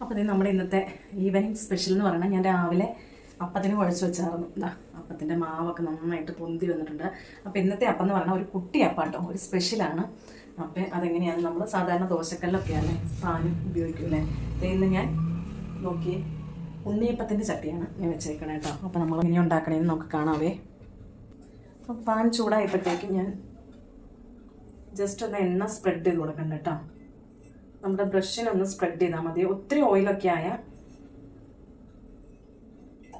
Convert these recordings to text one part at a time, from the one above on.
അപ്പോൾ ഇത് നമ്മുടെ ഇന്നത്തെ ഈവനിങ് സ്പെഷ്യൽ എന്ന് പറയുന്നത് ഞാൻ രാവിലെ അപ്പത്തിന് കുഴച്ച് വെച്ചായിരുന്നു. എന്താ അപ്പത്തിന്റെ മാവൊക്കെ നന്നായിട്ട് പൊന്തി വന്നിട്ടുണ്ട്. അപ്പോൾ ഇന്നത്തെ അപ്പം എന്ന് പറഞ്ഞാൽ ഒരു കുട്ടി അപ്പം കേട്ടോ ഒരു സ്പെഷ്യലാണ് അപ്പം അതെങ്ങനെയാണ് നമ്മൾ സാധാരണ ദോശക്കല്ലൊക്കെയാണ് പാനും ദേ ഇന്ന് ഞാൻ നോക്കി ഉണ്ണിയപ്പത്തിന്റെ ചട്ടിയാണ് ഞാൻ വെച്ചേക്കണേ കേട്ടോ. അപ്പോൾ നമ്മൾ ഇനി ഉണ്ടാക്കണേന്ന് നമുക്ക് കാണാവേ. അപ്പം പാൻ ചൂടായപ്പോഴത്തേക്കും ഞാൻ ജസ്റ്റ് ഒന്ന് എണ്ണ സ്പ്രെഡ് ചെയ്ത് കൊടുക്കണ്ട കേട്ടോ. നമ്മുടെ ബ്രഷിനൊന്ന് സ്പ്രെഡ് ചെയ്താൽ മതി. ഒത്തിരി ഓയിലൊക്കെ ആയ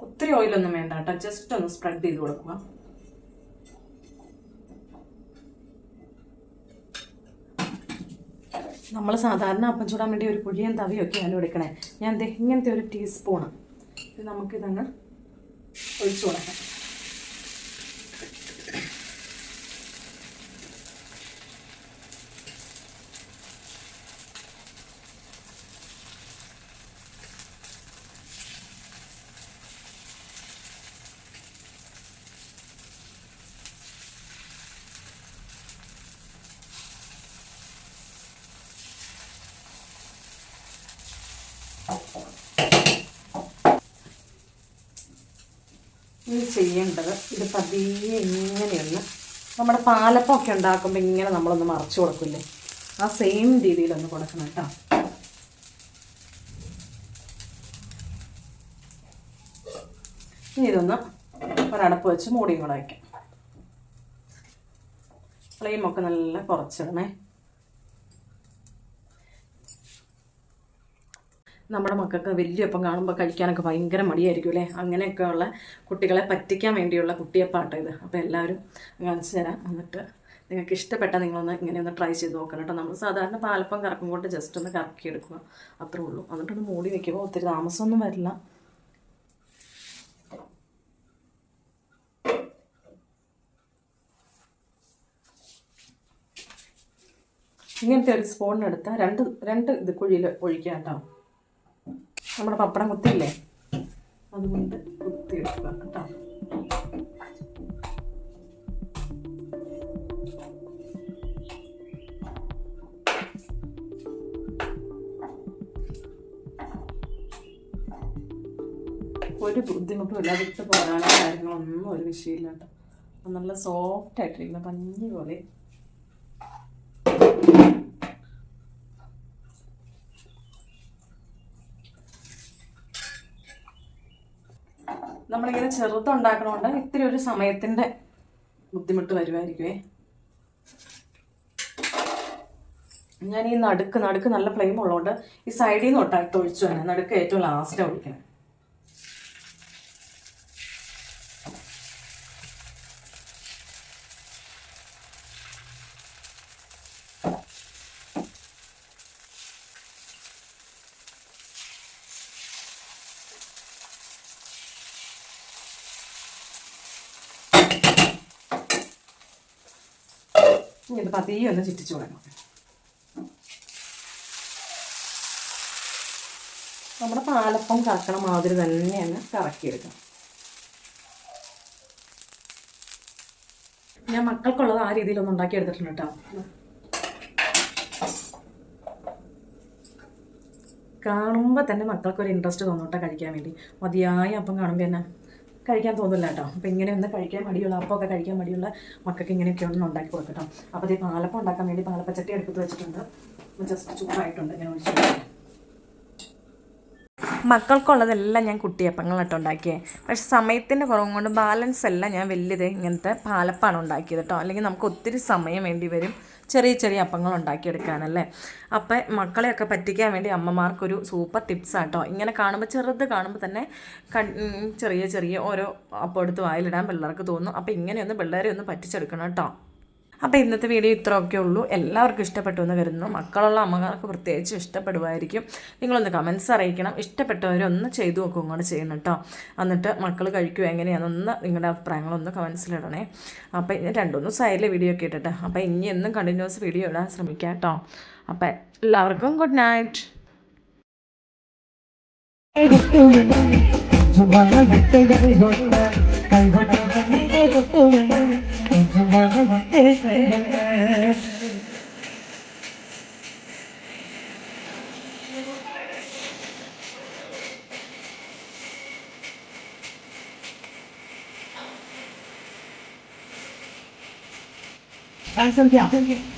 ഒത്തിരി ഓയിലൊന്നും വേണ്ട കേട്ടോ. ജസ്റ്റ് ഒന്ന് സ്പ്രെഡ് ചെയ്ത് കൊടുക്കുക. നമ്മൾ സാധാരണ അപ്പം ചൂടാൻ വേണ്ടി ഒരു കുഴിയൻ തവിയൊക്കെയാണ് എടുക്കണേ. ഞാൻ ഇങ്ങനത്തെ ഒരു ടീസ്പൂണ് ഇത് നമുക്കിതങ്ങ് ഒഴിച്ചു കൊടുക്കാം ഇനി ചെയ്യേണ്ടത് ഇത് പതിയെ ഇങ്ങനെയൊന്ന് നമ്മുടെ പാലപ്പമൊക്കെ ഉണ്ടാക്കുമ്പോൾ ഇങ്ങനെ നമ്മളൊന്ന് മറച്ചു കൊടുക്കില്ലേ? ആ സെയിം രീതിയിലൊന്ന് കൊടുക്കണം കേട്ടോ. ഇനി ഇതൊന്ന് ഒരടപ്പ് വെച്ച് മൂടിയും കൂടെ വയ്ക്കാം ഫ്ലെയിമൊക്കെ നല്ല കുറച്ചിടണേ. നമ്മുടെ മക്കൾക്ക് വലിയ വലിയപ്പം കാണുമ്പോൾ കഴിക്കാനൊക്കെ ഭയങ്കര മടിയായിരിക്കും അല്ലേ? അങ്ങനെയൊക്കെയുള്ള കുട്ടികളെ പറ്റിക്കാൻ വേണ്ടിയുള്ള കുട്ടിയപ്പാട്ട് ഇത്. അപ്പോൾ എല്ലാവരും കാണിച്ചു തരാം. എന്നിട്ട് നിങ്ങൾക്ക് ഇഷ്ടപ്പെട്ട നിങ്ങളൊന്ന് ഇങ്ങനെ ഒന്ന് ട്രൈ ചെയ്ത് നോക്കണം കേട്ടോ. നമ്മൾ സാധാരണ പാലപ്പം കറക്കും കൊണ്ട് ജസ്റ്റ് ഒന്ന് കറക്കി എടുക്കുക അത്രേ ഉള്ളൂ. എന്നിട്ടൊന്ന് മൂടി വെക്കുമ്പോൾ ഒത്തിരി താമസമൊന്നും വരില്ല. ഇങ്ങനത്തെ ഒരു സ്പൂണിനെടുത്താൽ രണ്ട് രണ്ട് ഇത് കുഴിയിൽ ഒഴിക്കാം കേട്ടോ. നമ്മുടെ പപ്പടം കുത്തിയില്ലേ? അതുകൊണ്ട് കുത്തിയെടുക്കുക കേട്ടോ. ഒരു ബുദ്ധിമുട്ടും ഇല്ല വിട്ട് പോരാനോ കാര്യങ്ങളൊന്നും ഒരു വിഷയമില്ല കേട്ടോ. നല്ല സോഫ്റ്റ് ആയിട്ടിരിക്കുന്ന പഞ്ഞി പോലെ. നമ്മളിങ്ങനെ ചെറുതുണ്ടാക്കണോണ്ട് ഇത്തിരി ഒരു സമയത്തിന്റെ ബുദ്ധിമുട്ട് വരുമായിരിക്കുമേ ഞാൻ ഈ നടുക്ക് നടുക്ക് നല്ല ഫ്ലെയിം ഉള്ളതുകൊണ്ട് ഈ സൈഡിൽ നിന്ന് ഒട്ടായിട്ട് ഒഴിച്ചു തന്നെ. നടുക്ക് ഏറ്റവും ലാസ്റ്റാണ് ഒഴിക്കണം. ഇനി ഇത് പതിയെ ഒന്ന് ചുറ്റിച്ചു കൊടുക്കണം നമ്മുടെ പാലപ്പം കറക്കണ മാതിരി തന്നെയാണ് കറക്കിയെടുക്കണം ഞാൻ മക്കൾക്കുള്ളത് ആ രീതിയിലൊന്നും ഉണ്ടാക്കി എടുത്തിട്ടുണ്ട് കേട്ടോ. കാണുമ്പോൾ തന്നെ മക്കൾക്കൊരു ഇൻട്രസ്റ്റ് തോന്നോട്ടെ കഴിക്കാൻ വേണ്ടി. മതിയായ അപ്പം കാണുമ്പോൾ തന്നെ. കഴിക്കാൻ തോന്നില്ല കേട്ടോ. അപ്പോൾ ഇങ്ങനെ ഒന്ന് കഴിക്കാൻ മടിയുള്ള അപ്പമൊക്കെ കഴിക്കാൻ മടിയുള്ള മക്കൾക്ക് ഇങ്ങനെയൊക്കെ ഒന്ന് ഉണ്ടാക്കി കൊടുക്കട്ടോ അപ്പോൾ ഈ പാലപ്പം ഉണ്ടാക്കാൻ വേണ്ടി പാലപ്പച്ചട്ടി എടുത്ത് വെച്ചിട്ടുണ്ട്. ജസ്റ്റ് ചൂടായിട്ടുണ്ട് ഞാൻ ഒഴിച്ചു മക്കൾക്കുള്ളതെല്ലാം ഞാൻ കുട്ടിയപ്പങ്ങളായിട്ട് ഉണ്ടാക്കിയത് പക്ഷെ സമയത്തിന്റെ കുറവും കൊണ്ട് ബാലൻസ് എല്ലാം ഞാൻ വലിയത് ഇങ്ങനത്തെ പാലപ്പാണ് ഉണ്ടാക്കിയത് കേട്ടോ. അല്ലെങ്കിൽ നമുക്ക് ഒത്തിരി സമയം വേണ്ടി വരും. ചെറിയ ചെറിയ അപ്പങ്ങൾ ഉണ്ടാക്കിയെടുക്കാനല്ലേ? അപ്പം മക്കളെയൊക്കെ പറ്റിക്കാൻ വേണ്ടി അമ്മമാർക്കൊരു സൂപ്പർ ടിപ്സ് ആട്ടോ ഇങ്ങനെ കാണുമ്പോൾ ചെറുത് കാണുമ്പോൾ തന്നെ ചെറിയ ചെറിയ ഓരോ അപ്പം എടുത്ത് വായിലിടാൻ പിള്ളേർക്ക് തോന്നും. അപ്പം ഇങ്ങനെയൊന്ന് പിള്ളേരെ ഒന്ന് പറ്റിച്ചെടുക്കണം കേട്ടോ. അപ്പോൾ ഇന്നത്തെ വീഡിയോ ഇത്രയൊക്കെ ഉള്ളൂ. എല്ലാവർക്കും ഇഷ്ടപ്പെട്ടു എന്ന് കരുതുന്നു. മക്കളുള്ള അമ്മമാർക്ക് പ്രത്യേകിച്ച് ഇഷ്ടപ്പെടുമായിരിക്കും നിങ്ങളൊന്ന് കമൻസ് അറിയിക്കണം. ഇഷ്ടപ്പെട്ടവരൊന്ന് ചെയ്തു നോക്കും ഇങ്ങോട്ട് ചെയ്യണം കേട്ടോ. എന്നിട്ട് മക്കൾ കഴിക്കുക എങ്ങനെയാണെന്നൊന്ന് നിങ്ങളുടെ അഭിപ്രായങ്ങളൊന്ന് കമൻസിലിടണേ അപ്പോൾ ഇനി രണ്ടുമൂന്ന് സൈഡിലെ വീഡിയോ ഒക്കെ ഇട്ടിട്ട്. അപ്പോൾ ഇനി എന്നും കണ്ടിന്യൂസ് വീഡിയോ ഇടാൻ ശ്രമിക്കാം കേട്ടോ. അപ്പോൾ എല്ലാവർക്കും ഗുഡ് നൈറ്റ് 来，生片，生片。